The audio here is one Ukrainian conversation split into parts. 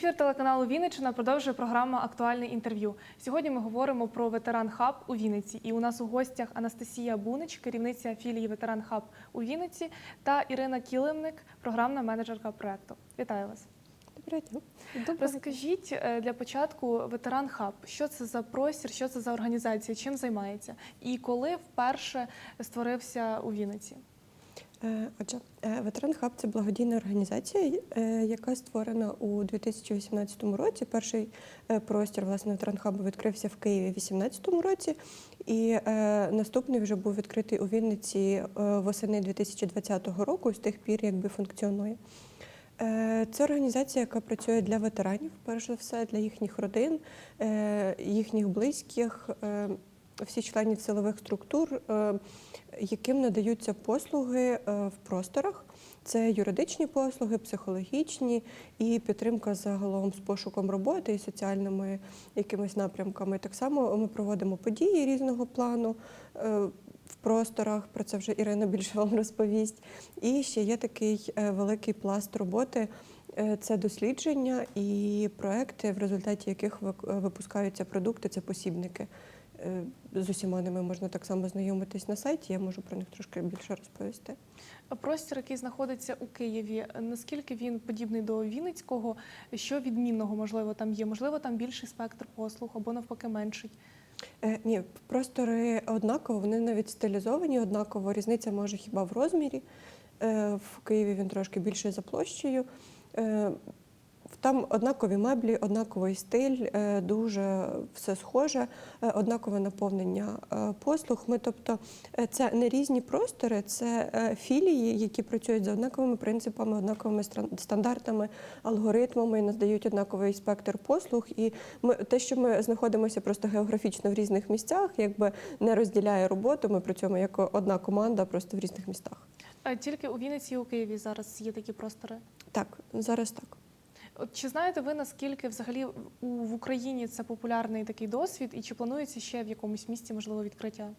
Ефір телеканалу Вінниччина продовжує програма Актуальне інтерв'ю. Сьогодні ми говоримо про ветеран хаб у Вінниці. І у нас у гостях Анастасія Бунич, керівниця філії Ветеран Хаб у Вінниці, та Ірина Кілимник, програмна менеджерка проекту. Вітаю вас. Доброго дня. Розкажіть е, для початку ветеран хаб, що це за простір, що це за організація, чим займається, і коли вперше створився у Вінниці. Е, Отже, е, Ветеран Хаб це благодійна організація, е, яка створена у 2018 році. Перший простір власне ветеран хабу відкрився в Києві у 2018 році, і наступний вже був відкритий у Вінниці восени 2020 року. З тих пір якби функціонує. Це організація, яка працює для ветеранів, перш за все, для їхніх родин, їхніх близьких, всіх членів силових структур, е, яким надаються послуги е, в просторах. Це юридичні послуги, психологічні і підтримка загалом з пошуком роботи і соціальними якимись напрямками. Так само ми проводимо події різного плану е, в просторах. Про це вже Ірина більше вам розповість. І ще є такий великий пласт роботи. Це дослідження і проекти, в результаті яких випускаються продукти, це посібники. Е, З усіма ними можна так само знайомитись на сайті. Я можу про них трошки більше розповісти. Простір, який знаходиться у Києві, наскільки він подібний до Вінницького? Що відмінного можливо там є? Можливо, там більший спектр послуг або навпаки менший. Е, ні, простори однаково, вони навіть стилізовані однаково. Різниця може хіба в розмірі. Е, в Києві він трошки більший за площею. Там однакові меблі, однаковий стиль, е, дуже все схоже, е, однакове наповнення е, послуг. Ми, тобто, це не різні простори, це філії, які працюють за однаковими принципами, однаковими стандартами, алгоритмами, надають однаковий спектр послуг. І ми те, що ми знаходимося просто географічно в різних місцях, якби не розділяє роботу. Ми працюємо як одна команда, просто в різних містах. А Тільки у Вінниці і у Києві зараз є такі простори. Так, зараз так. От чи знаєте ви наскільки взагалі у в Україні це популярний такий досвід, і чи планується ще в якомусь місці можливо відкриття?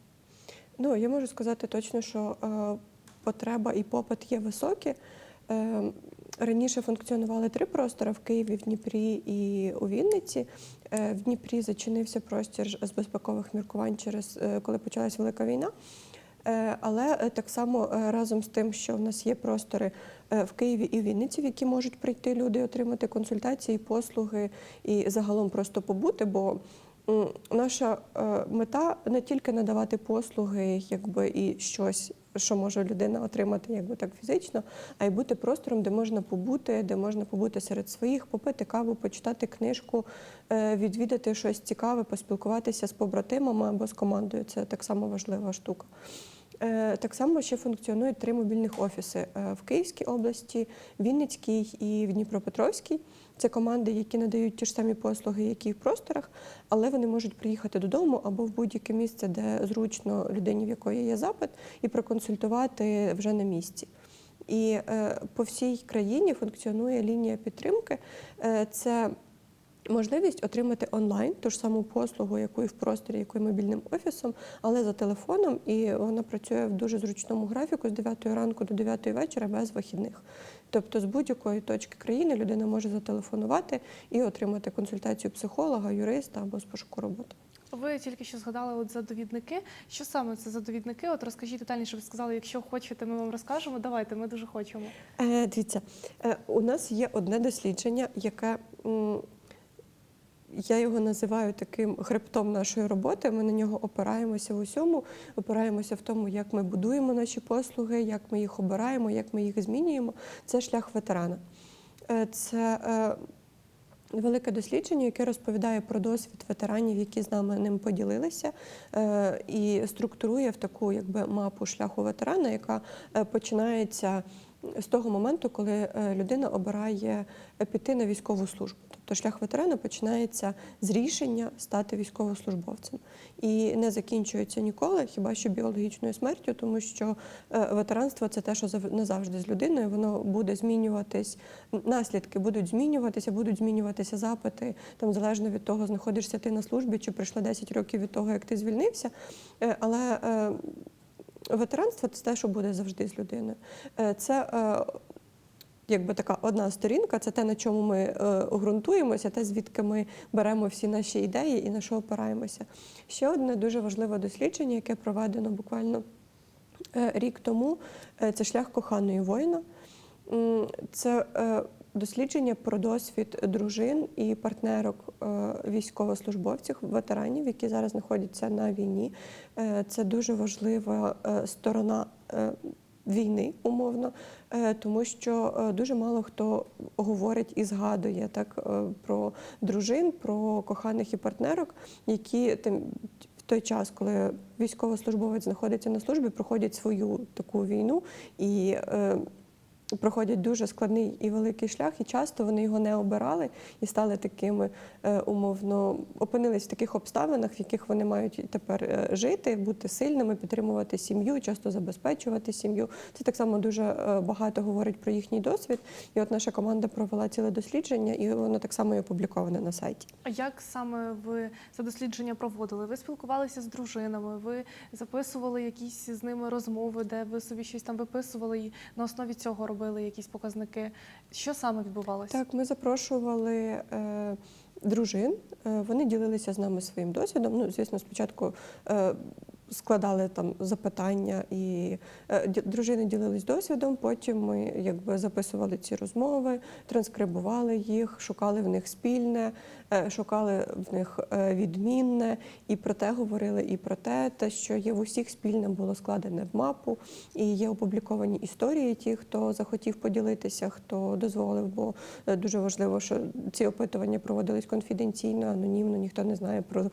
Ну, я можу сказати точно, що е, потреба і попит є високі. Е, раніше функціонували три простори в Києві, в Дніпрі і у Вінниці. Е, в Дніпрі зачинився простір з безпекових міркувань через е, коли почалась велика війна. Е, Але е, так само е, разом з тим, що в нас є простори в Києві і в Вінниці, в які можуть прийти люди, отримати консультації, послуги і загалом просто побути. Бо наша мета не тільки надавати послуги, якби і щось, що може людина отримати, якби так фізично, а й бути простором, де можна побути, де можна побути серед своїх, попити каву, почитати книжку, е, відвідати щось цікаве, поспілкуватися з побратимами або з командою. Це так само важлива штука. Е, Так само ще функціонують три мобільних офіси е, в Київській області, Вінницькій і в Дніпропетровській. Це команди, які надають ті ж самі послуги, які і в просторах, але вони можуть приїхати додому або в будь-яке місце, де зручно людині, в якої є запит, і проконсультувати вже на місці. І е, по всій країні функціонує лінія підтримки. Е, це можливість отримати онлайн ту ж саму послугу, яку і в просторі, яку і мобільним офісом, але за телефоном, і вона працює в дуже зручному графіку з 9 ранку до 9 вечора без вихідних. Тобто з будь-якої точки країни людина може зателефонувати і отримати консультацію психолога, юриста або з пошуку роботи. Ви тільки що згадали от за довідники. Що саме це за довідники? От розкажіть детальніше, ви сказали, якщо хочете, ми вам розкажемо. Давайте, ми дуже хочемо. Е, дивіться, е, у нас є одне дослідження, яке м, я його називаю таким хребтом нашої роботи. Ми на нього опираємося в усьому, опираємося в тому, як ми будуємо наші послуги, як ми їх обираємо, як ми їх змінюємо. Це шлях ветерана. Е, Це е, велике дослідження, яке розповідає про досвід ветеранів, які з нами ним поділилися, е, і структурує в таку якби мапу шляху ветерана, яка починається з того моменту, коли е, людина обирає е, піти на військову службу. Тобто шлях ветерана починається з рішення стати військовослужбовцем і не закінчується ніколи, хіба що біологічною смертю, тому що е, ветеранство це те, що зав- назавжди з людиною, воно буде змінюватись, наслідки будуть змінюватися, будуть змінюватися запити, там залежно від того, знаходишся ти на службі чи пройшло 10 років від того, як ти звільнився. Але ветеранство це те, що буде завжди з людиною. Е, Це е, якби така одна сторінка, це те, на чому ми е, ґрунтуємося, те, звідки ми беремо всі наші ідеї і на що опираємося. Ще одне дуже важливе дослідження, яке проведено буквально рік тому, це шлях коханої воїна. Це дослідження про досвід дружин і партнерок е, військовослужбовців, ветеранів, які зараз знаходяться на війні. Е, Це дуже важлива е, сторона війни, умовно, тому що дуже мало хто говорить і згадує так про дружин, про коханих і партнерок, які тим в той час, коли військовослужбовець знаходиться на службі, проходять свою таку війну і. Проходять дуже складний і великий шлях, і часто вони його не обирали і стали такими е, умовно, опинились в таких обставинах, в яких вони мають тепер е, жити, бути сильними, підтримувати сім'ю, часто забезпечувати сім'ю. Це так само дуже е, багато говорить про їхній досвід. І от наша команда провела ціле дослідження, і воно так само і опубліковане на сайті. А як саме ви це дослідження проводили? Ви спілкувалися з дружинами, ви записували якісь з ними розмови, де ви собі щось там виписували і на основі цього робили якісь показники. Що саме відбувалося? Так, ми запрошували е, дружин. Е, вони ділилися з нами своїм досвідом. Ну, звісно, спочатку е, складали там запитання, і е, дружини ділились досвідом. Потім ми якби записували ці розмови, транскрибували їх, шукали в них спільне, е, шукали в них е, відмінне, і про те говорили, і про те, те, що є в усіх спільне було складене в мапу, і є опубліковані історії ті, хто захотів поділитися, хто дозволив, бо дуже важливо, що ці опитування проводились конфіденційно, анонімно, ніхто не знає про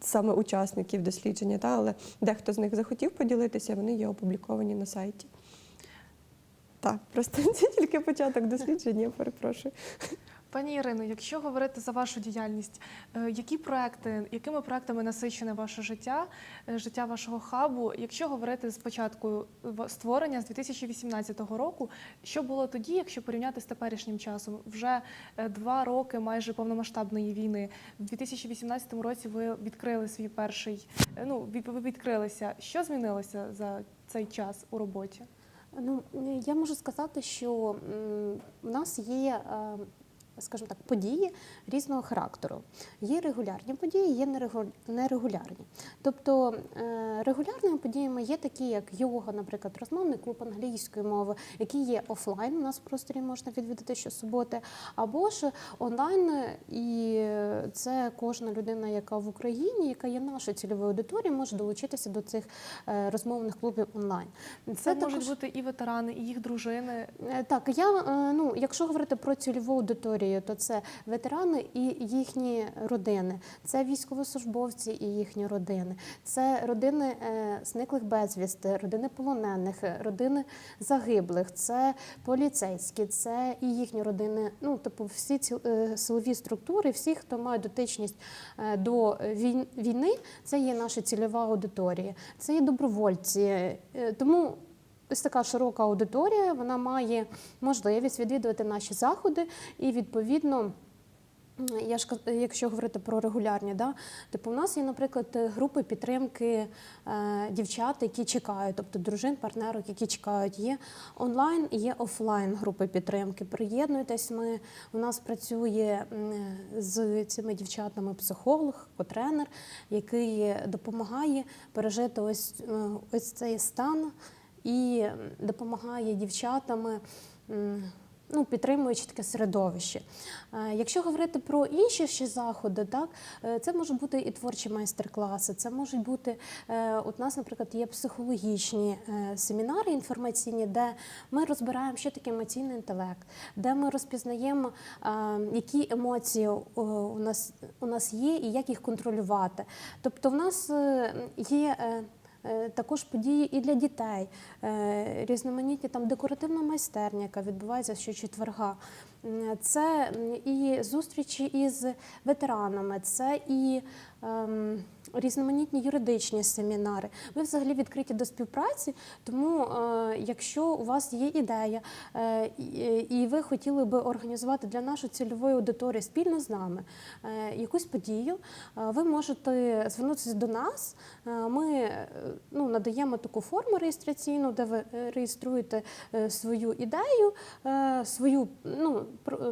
саме учасників дослідження, але дехто з них захотів поділитися, вони є опубліковані на сайті. Так, просто це тільки початок дослідження, перепрошую. Пані Ірино, якщо говорити за вашу діяльність, е, які проекти, якими проектами насичене ваше життя, е, життя вашого хабу? Якщо говорити з початку створення з 2018 року, що було тоді, якщо порівняти з теперішнім часом? Вже е, два роки майже повномасштабної війни. В 2018 році ви відкрили свій перший, е, ну ви відкрилися. Що змінилося за цей час у роботі? Ну, я можу сказати, що у нас є, е, скажімо так, події різного характеру. Є регулярні події, є нерегулярні. Тобто е, регулярними подіями є такі, як йога, наприклад, розмовний клуб англійської мови, які є офлайн. У нас в просторі можна відвідати щосуботи, або ж онлайн, і це кожна людина, яка в Україні, яка є нашою цільовою аудиторією, може долучитися до цих е, розмовних клубів онлайн. Це, можуть бути і ветерани, і їх дружини. Е, Так, я ну, якщо говорити про цільову аудиторію, то це ветерани і їхні родини, це військовослужбовці і їхні родини, це родини е, зниклих безвісти, родини полонених, родини загиблих, це поліцейські, це і їхні родини. Ну, типу, всі ці е, силові структури, всі, хто має дотичність е, до війни, це є наша цільова аудиторія, це є добровольці. Тому ось така широка аудиторія, вона має можливість відвідувати наші заходи і відповідно. Я ж якщо говорити про регулярні, да, типу у нас є, наприклад, групи підтримки е, дівчат, які чекають, тобто дружин, партнерок, які чекають. Є онлайн і є офлайн групи підтримки. Приєднуйтесь. Ми у нас працює з цими дівчатами психолог, котренер, який допомагає пережити ось, е, ось цей стан і допомагає дівчатам, ну, підтримуючи таке середовище. Е, Якщо говорити про інші ще заходи, так, е, це можуть бути і творчі майстер-класи, це можуть бути, е, у нас, наприклад, є психологічні семінари інформаційні, де ми розбираємо, що таке емоційний інтелект, де ми розпізнаємо, які емоції у нас, у нас є і як їх контролювати. Тобто в нас є. Е, Також події і для дітей, Е, різноманітні там декоративна майстерня, яка відбувається щочетверга. Це і зустрічі із ветеранами, це і ем, різноманітні юридичні семінари. Ми взагалі відкриті до співпраці, тому е, якщо у вас є ідея е, і, ви хотіли би організувати для нашої цільової аудиторії спільно з нами е, якусь подію, ви можете звернутися до нас. Ми ну, надаємо таку форму реєстраційну, де ви реєструєте свою ідею, свою ну,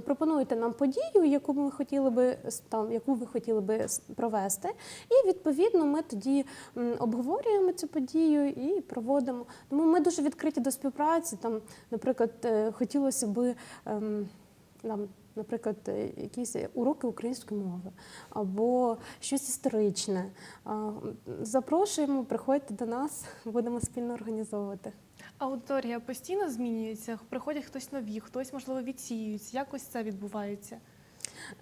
пропонуєте нам подію, яку ми хотіли би там, яку ви хотіли би провести. І відповідно ми тоді обговорюємо цю подію і проводимо. Тому ми дуже відкриті до співпраці. Там, наприклад, е, хотілося би ем, нам. Наприклад, е, якісь уроки української мови або щось історичне. Запрошуємо, приходьте до нас, будемо спільно організовувати. Аудиторія постійно змінюється, приходять хтось нові, хтось, можливо, відсіюється. Як ось це відбувається?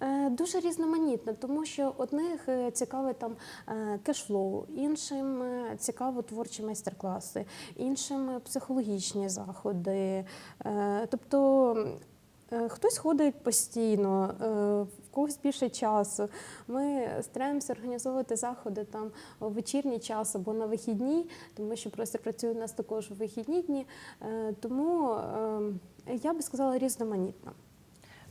Е, Дуже різноманітно, тому що одних е, цікавить там е, кешфлоу, іншим цікаво творчі майстер-класи, іншим психологічні заходи. Тобто хтось ходить постійно, в когось більше часу. Ми стараємося організовувати заходи там у вечірній час або на вихідні, тому що простір працює у нас також у вихідні дні. Тому е, я би сказала різноманітно.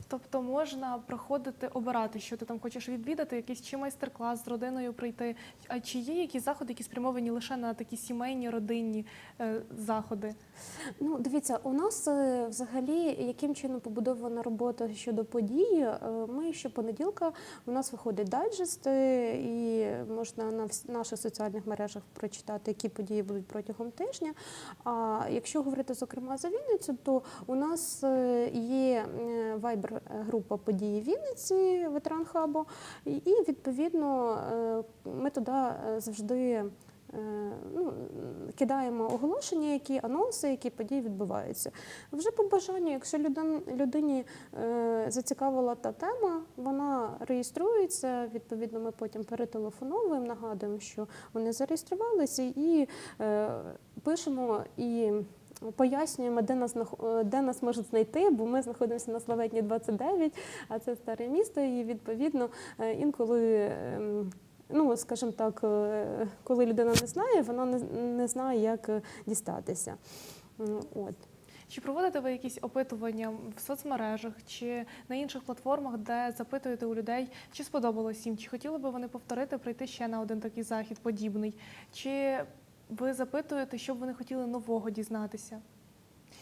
Тобто можна проходити, обирати, що ти там хочеш відвідати, якийсь чи майстер-клас з родиною прийти. А чи є якісь заходи, які спрямовані лише на такі сімейні родинні е, заходи? Ну, дивіться, у нас е, взагалі яким чином побудована робота щодо подій. Е, Ми щопонеділка у нас виходить дайджест, і можна на вс- наших соціальних мережах прочитати, які події будуть протягом тижня. А якщо говорити зокрема за Вінницю, то у нас е, є вайбер-група події Вінниці, ветеран хабу, і відповідно е, ми туди е, завжди. Е, ну, кидаємо оголошення, які анонси, які події відбуваються. Вже по бажанню, якщо людин, людині зацікавила та тема, вона реєструється. Відповідно, ми потім перетелефоновуємо, нагадуємо, що вони зареєструвалися, і пишемо і. Пояснюємо, де нас е, де нас можуть знайти, бо ми знаходимося на Славетні 29, а це старе місто, і відповідно е, інколи. ем, Ну, скажімо так, е, коли людина не знає, вона не, не знає, як дістатися. От. Чи проводите ви якісь опитування в соцмережах чи на інших платформах, де запитуєте у людей, чи сподобалось їм, чи хотіли би вони повторити прийти ще на один такий захід подібний? Чи ви запитуєте, що б вони хотіли нового дізнатися?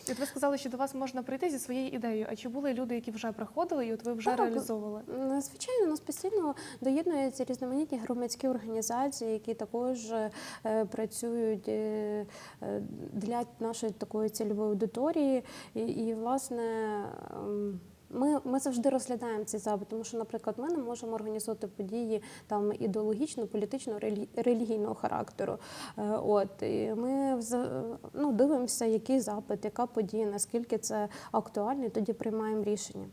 І от ви сказали, що до вас можна прийти зі своєю ідеєю. А чи були люди, які вже приходили, і от ви вже Так. реалізовували? Звичайно, у нас постійно доєднуються різноманітні громадські організації, які також е, працюють е, е, для нашої такої цільової аудиторії. І, і власне. Ми, ми завжди розглядаємо ці запит, тому що, наприклад, ми не можемо організувати події там ідеологічно, політично, релі- релігійного характеру. Е, От і ми ну, дивимося, який запит, яка подія, наскільки це актуально, і тоді приймаємо рішення.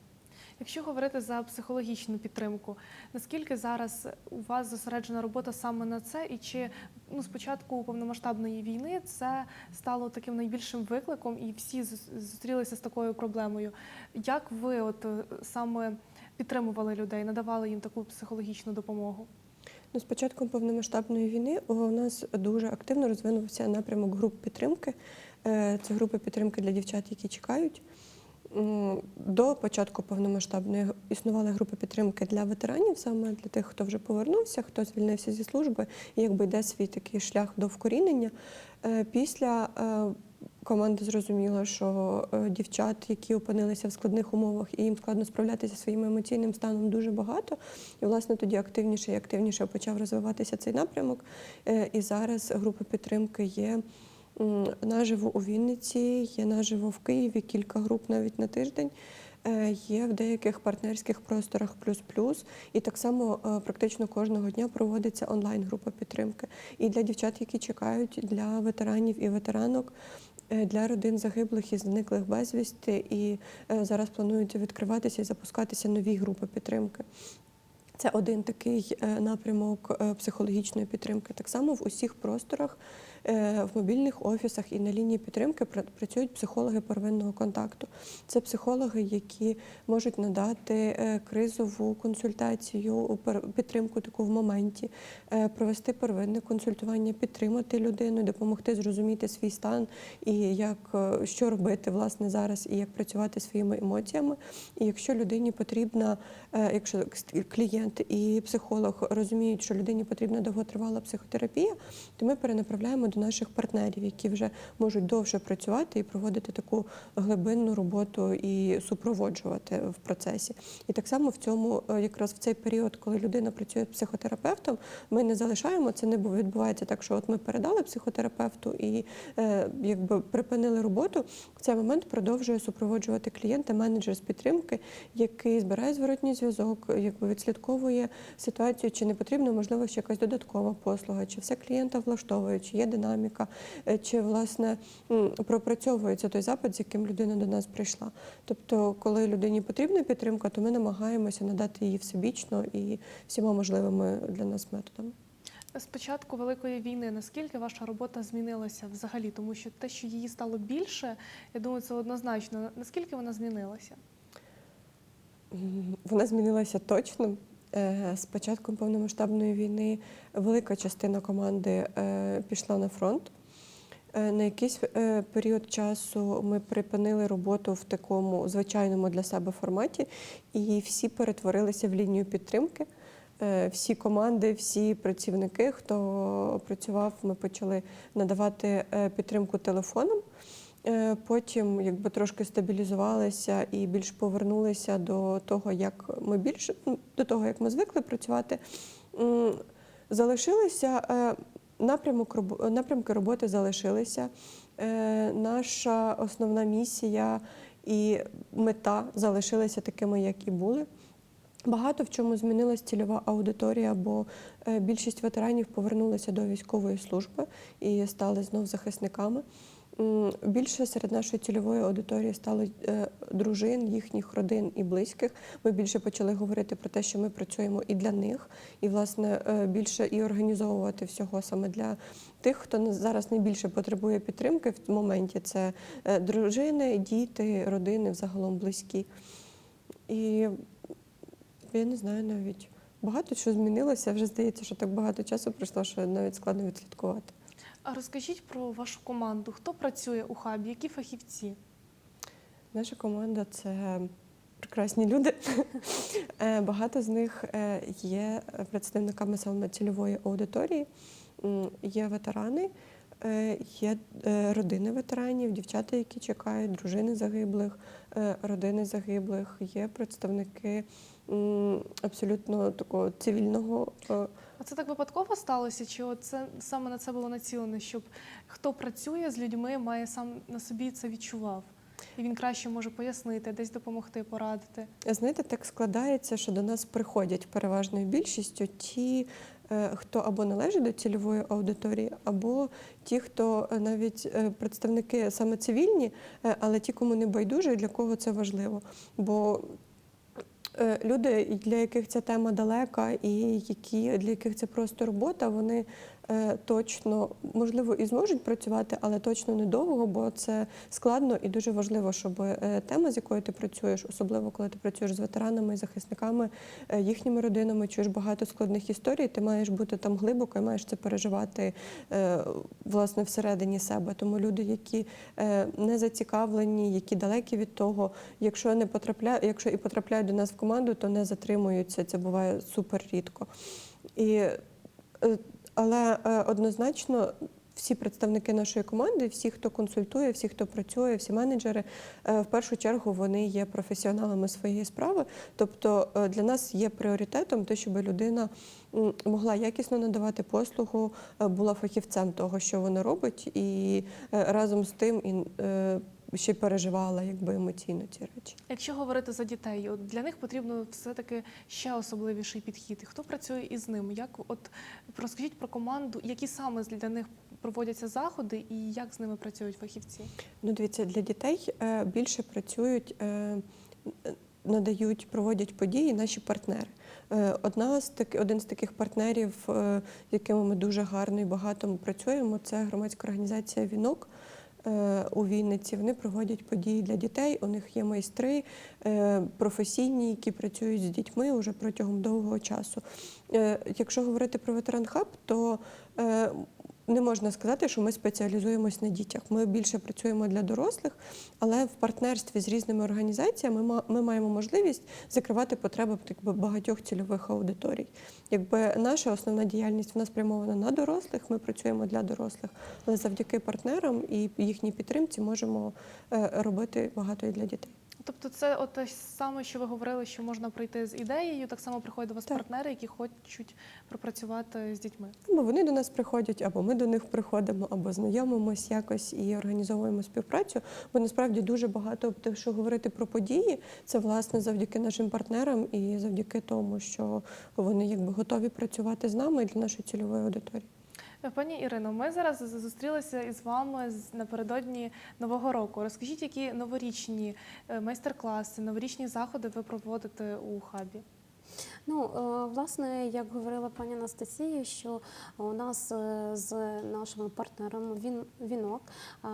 Якщо говорити за психологічну підтримку, наскільки зараз у вас зосереджена робота саме на це, і чи ну спочатку повномасштабної війни це стало таким найбільшим викликом, і всі зустрілися з такою проблемою? Як ви от е, саме підтримували людей, надавали їм таку психологічну допомогу? Ну, з початком повномасштабної війни у нас дуже активно розвинувся напрямок груп підтримки. Е, Це групи підтримки для дівчат, які чекають. До початку повномасштабної існували групи підтримки для ветеранів, саме для тих, хто вже повернувся, хто звільнився зі служби, і якби йде свій такий шлях до вкорінення. Е, Після е, команда зрозуміла, що е, дівчат, які опинилися в складних умовах, і їм складно справлятися зі своїм емоційним станом, дуже багато. І, власне, тоді активніше і активніше почав розвиватися цей напрямок. І зараз групи підтримки є наживо у Вінниці, є наживо в Києві, кілька груп навіть на тиждень. Е, Є в деяких партнерських просторах плюс-плюс, і так само е, практично кожного дня проводиться онлайн-група підтримки. І для дівчат, які чекають, для ветеранів і ветеранок, е, для родин загиблих і зниклих безвісти. І зараз планують відкриватися і запускатися нові групи підтримки. Це один такий напрямок психологічної підтримки. Так само в усіх просторах, в мобільних офісах і на лінії підтримки пра- працюють психологи первинного контакту. Це психологи, які можуть надати е, кризову консультацію, підтримку таку в моменті, е, провести первинне консультування, підтримати людину, допомогти зрозуміти свій стан і як е, що робити власне зараз, і як працювати своїми емоціями. І якщо людині потрібна, е, якщо клієнт і психолог розуміють, що людині потрібна довготривала психотерапія, то ми перенаправляємо до наших партнерів, які вже можуть довше працювати і проводити таку глибинну роботу і супроводжувати в процесі. І так само в цьому, е, якраз в цей період, коли людина працює психотерапевтом, ми не залишаємо це, не відбувається так, що от ми передали психотерапевту і е, якби припинили роботу. В цей момент продовжує супроводжувати клієнта менеджер з підтримки, який збирає зворотній зв'язок, якби відслідковує ситуацію, чи не потрібна, можливо, ще якась додаткова послуга, чи все клієнта влаштовує, чи є динаміка, е, чи власне пропрацьовується той запит, з яким людина до нас прийшла. Тобто, коли людині потрібна підтримка, то ми намагаємося надати її всебічно і всіма можливими для нас методами. З початку великої війни наскільки ваша робота змінилася взагалі? Тому що те, що її стало більше, я думаю, це однозначно. Наскільки вона змінилася? Вона змінилася точно. Е, З початком повномасштабної війни велика частина команди е, пішла на фронт. Е, На якийсь період часу ми припинили роботу в такому звичайному для себе форматі, і всі перетворилися в лінію підтримки. Всі команди, всі працівники, хто працював, ми почали надавати підтримку телефоном. Е, Потім якби трошки стабілізувалися і більш повернулися до того, як ми більше ну, до того, як ми звикли працювати. Залишилися е, напрямок напрямки роботи залишилися. Е, Наша основна місія і мета залишилися такими, як і були. Багато в чому змінилась цільова аудиторія, бо більшість ветеранів повернулися до військової служби і стали знов захисниками. Більше серед нашої цільової аудиторії стало е, дружин, їхніх родин і близьких. Ми більше почали говорити про те, що ми працюємо і для них, і власне е, більше і організовувати всього саме для тих, хто зараз найбільше потребує підтримки в моменті. Це е, дружини, діти, родини, взагалом близькі. І я не знаю навіть. Багато що змінилося. Вже здається, що так багато часу пройшло, що навіть складно відслідкувати. А розкажіть про вашу команду. Хто працює у хабі? Які фахівці? Наша команда це прекрасні люди. Е, Багато з них е, є представниками саме цільової аудиторії, є ветерани, е, є родини ветеранів, дівчата, які чекають, дружини загиблих, родини загиблих, є представники абсолютно такого цивільного. Е, А це так випадково сталося? Чи це саме на це було націлено, щоб хто працює з людьми, має сам на собі це відчував? І він краще може пояснити, десь допомогти, порадити. Знаєте, так складається, що до нас приходять переважною більшістю ті, е, хто або належить до цільової аудиторії, або ті, хто е, навіть е, представники саме цивільні, але ті, кому не байдуже, і для кого це важливо. Бо люди, для яких ця тема далека, і які для яких це просто робота, вони е, точно можливо і зможуть працювати, але точно недовго, бо це складно і дуже важливо, щоб е, тема, з якою ти працюєш, особливо коли ти працюєш з ветеранами, захисниками, е, їхніми родинами, чуєш багато складних історій. Ти маєш бути там глибоко і маєш це переживати е, власне всередині себе. Тому люди, які е, не зацікавлені, які далекі від того, якщо не потрапляють, якщо і потрапляють до нас в команду, то не затримуються. Це буває супер рідко. І, е, але е, однозначно. Всі представники нашої команди, всі, хто консультує, всі, хто працює, всі менеджери, е, в першу чергу вони є професіоналами своєї справи. Тобто е, для нас є пріоритетом те, щоб людина могла якісно надавати послугу, була фахівцем того, що вона робить, і разом з тим і ще переживала якби емоційно ці речі. Якщо говорити за дітей, от для них потрібно все-таки ще особливіший підхід. Хто працює із ними? Як от розкажіть про команду, які саме для них проводяться заходи і як з ними працюють фахівці? Ну, дивіться, для дітей е, більше працюють. е, надають, проводять події наші партнери. Е, Одна з таки, один з таких партнерів, з якими ми дуже гарно і багато працюємо, це громадська організація Вінок. Е, У Вінниці вони проводять події для дітей. У них є майстри е, професійні, які працюють з дітьми вже протягом довгого часу. Е, Якщо говорити про ветеран хаб, то не можна сказати, що ми спеціалізуємось на дітях. Ми більше працюємо для дорослих, але в партнерстві з різними організаціями ми маємо можливість закривати потреби так багатьох цільових аудиторій. Якби наша основна діяльність вона спрямована на дорослих, ми працюємо для дорослих, але завдяки партнерам і їхній підтримці можемо е, робити багато і для дітей. Тобто, це от те саме, що ви говорили, що можна прийти з ідеєю. Так само приходять до вас Так. партнери, які хочуть пропрацювати з дітьми. Або вони до нас приходять, або ми до них приходимо, або знайомимось якось і організовуємо співпрацю. Бо насправді дуже багато, якщо говорити про події, це власне завдяки нашим партнерам і завдяки тому, що вони якби готові працювати з нами і для нашої цільової аудиторії. Пані Ірино, ми зараз зустрілися із вами напередодні нового року. Розкажіть, які новорічні е, майстер-класи, новорічні заходи ви проводите у хабі? Ну, е, власне, як говорила пані Анастасія, що у нас е, з нашими партнерами він вінок. е,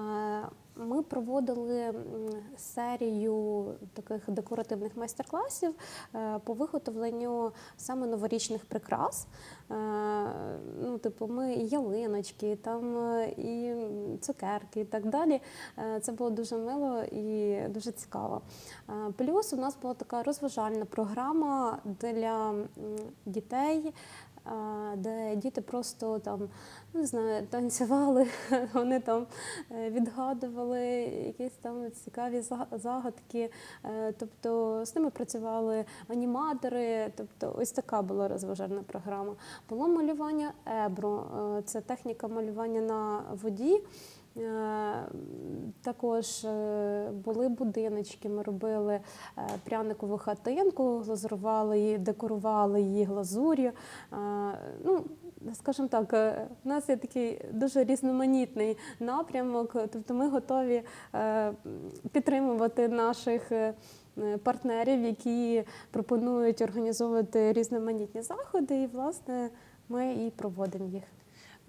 Ми проводили серію таких декоративних майстер-класів по виготовленню саме новорічних прикрас. Ну, типу, ми ялиночки, там і цукерки і так далі. Це було дуже мило і дуже цікаво. Плюс у нас була така розважальна програма для дітей, е, де діти просто там не знаю, танцювали, вони там е, відгадували якісь там цікаві загадки. Е, Тобто з ними працювали аніматори. Тобто, ось така була розважальна програма. Було малювання ебро, це техніка малювання на воді. Е, Також е, були будиночки, ми робили е, пряникову хатинку, глазурували її, декорували її глазур'ю. Ну, скажімо так, в нас є такий дуже різноманітний напрямок, тобто ми готові підтримувати наших. Партнерів, які пропонують організовувати різноманітні заходи, і власне ми і проводимо їх.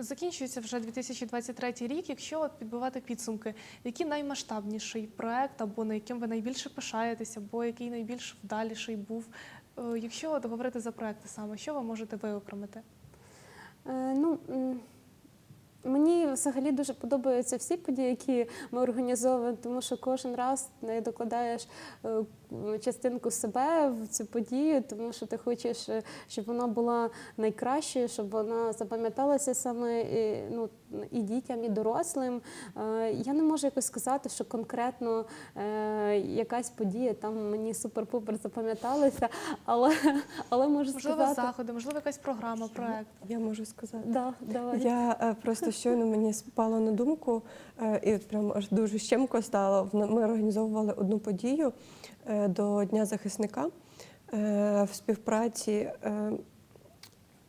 Закінчується вже 2023 рік. Якщо от підбивати підсумки, який наймасштабніший проект, або на яким ви найбільше пишаєтесь, або який найбільш вдаліший був? Е, Якщо от говорити за проекти саме, що ви можете виокремити? Е, Ну, мені взагалі дуже подобаються всі події, які ми організовуємо, тому що кожен раз ти докладаєш е, частинку себе в цю подію, тому що ти хочеш, е, щоб вона була найкращою, щоб вона запам'яталася саме і, ну, і дітям, і дорослим. Е, Я не можу якось сказати, що конкретно е, якась подія там мені супер-пупер запам'яталася, але, але можу Можливо, сказати. заходи, можливо, якась програма, проект. Я можу сказати. Да, давай. Я е, просто щойно мені спало на думку, е, і прям аж дуже щемко стало. Ми організовували одну подію е, до Дня захисника е, в співпраці. е,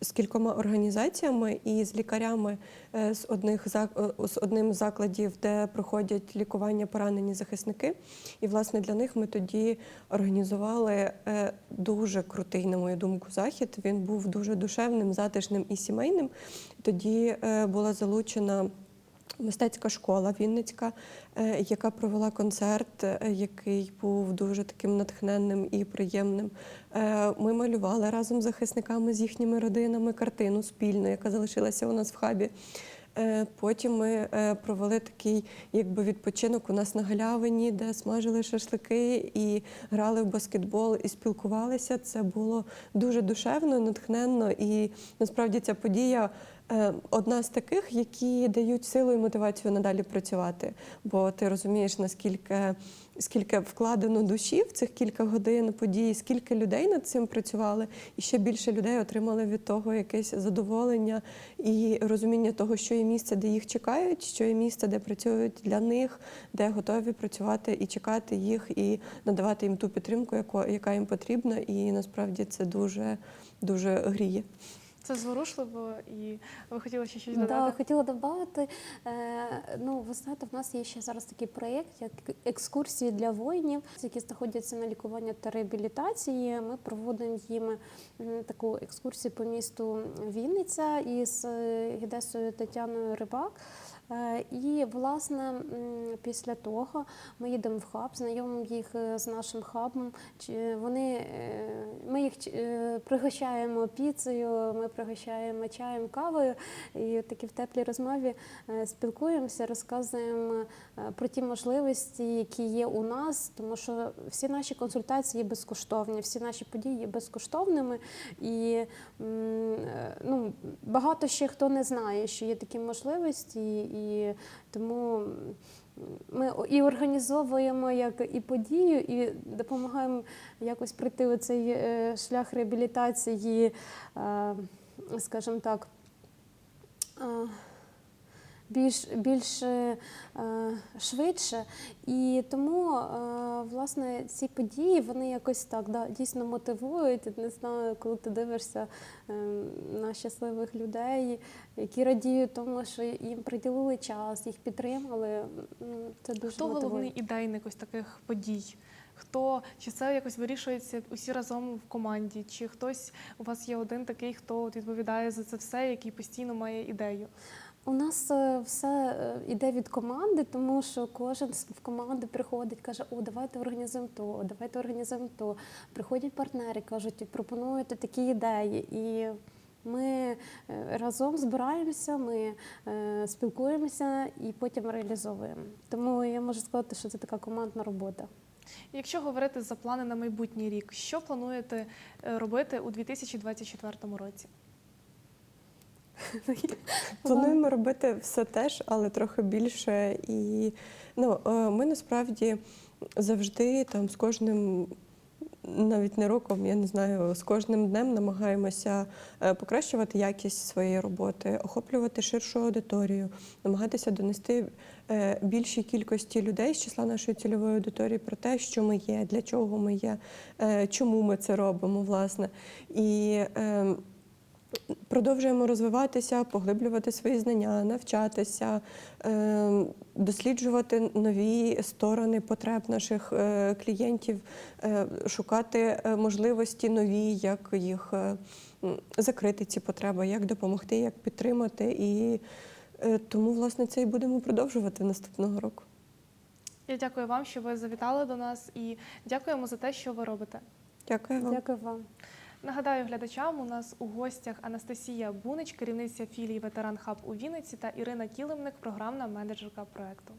З кількома організаціями і з лікарями е, з одних е, з одним з закладів, де проходять лікування поранені захисники. І власне для них ми тоді організували е, дуже крутий, на мою думку, захід. Він був дуже душевним, затишним і сімейним. Тоді е, була залучена. Мистецька школа Вінницька, е, яка провела концерт, е, який був дуже таким натхненним і приємним. Е, Ми малювали разом з захисниками з їхніми родинами картину спільну, яка залишилася у нас в хабі. Потім ми провели такий якби відпочинок у нас на галявині, де смажили шашлики і грали в баскетбол і спілкувалися. Це було дуже душевно, натхненно. І насправді ця подія одна з таких, які дають силу і мотивацію надалі працювати. Бо ти розумієш, наскільки скільки вкладено душі в цих кілька годин подій, скільки людей над цим працювали, і ще більше людей отримали від того якесь задоволення і розуміння того, що є місце, де їх чекають, що є місце, де працюють для них, де готові працювати і чекати їх, і надавати їм ту підтримку, яка їм потрібна. І насправді це дуже дуже гріє. Це зворушливо, і ви хотіли ще щось Да, додати? хотіла додати. Е, ну, ви знаєте, в нас є ще зараз такий проєкт, як екскурсії для воїнів, які знаходяться на лікування та реабілітації. Ми проводимо їм таку екскурсію по місту Вінниця із е, гідесою Тетяною Рибак. Е, І, власне, після того ми їдемо в хаб, знайомимо їх е, з нашим хабом. Чи Вони, е, ми їх е, пригощаємо піцею, ми пригощаємо чаєм, кавою. І такі в теплій розмові е, спілкуємося, розказуємо е, про ті можливості, які є у нас, тому що всі наші консультації безкоштовні, всі наші події є безкоштовними. І е, ну, багато ще хто не знає, що є такі можливості, і тому. Ми і організовуємо як і подію, і допомагаємо якось пройти у цей е, шлях реабілітації, е, скажімо так, е, більш, більш е, швидше. І тому, е, власне, ці події вони якось так да, дійсно мотивують. Не знаю, коли ти дивишся е, на щасливих людей, які радіють тому, що їм приділили час, їх підтримали. Це дуже Хто мотивує. головний ідейник ось таких подій? Хто чи це якось вирішується усі разом в команді? Чи хтось у вас є один такий, хто відповідає за це все, який постійно має ідею? У нас е, все е, іде від команди, тому що кожен в команди приходить, каже: О, давайте організуємо то, давайте організуємо то. Приходять партнери, кажуть, пропонуєте такі ідеї. І ми е, разом збираємося, ми е, спілкуємося і потім реалізовуємо. Тому я можу сказати, що це така командна робота. Якщо говорити за плани на майбутній рік, що плануєте е, робити у 2024 році? Плануємо робити все теж, але трохи більше. І ну, е, ми насправді завжди там з кожним. Навіть не роком, я не знаю, з кожним днем намагаємося е, покращувати якість своєї роботи, охоплювати ширшу аудиторію, намагатися донести е, більшій кількості людей з числа нашої цільової аудиторії про те, що ми є, для чого ми є, чому ми це робимо, власне. І е, Продовжуємо розвиватися, поглиблювати свої знання, навчатися, е, досліджувати нові сторони потреб наших е, клієнтів, е, шукати е, можливості нові, як їх закрити ці потреби, як допомогти, як підтримати. І тому, власне, це і будемо продовжувати наступного року. Я дякую вам, що ви завітали до нас, і дякуємо за те, що ви робите. Дякую вам. Дякую вам. Нагадаю глядачам, у нас у гостях Анастасія Бунич, керівниця філії Ветеран Хаб у Вінниці та Ірина Кілимник, програмна менеджерка проекту.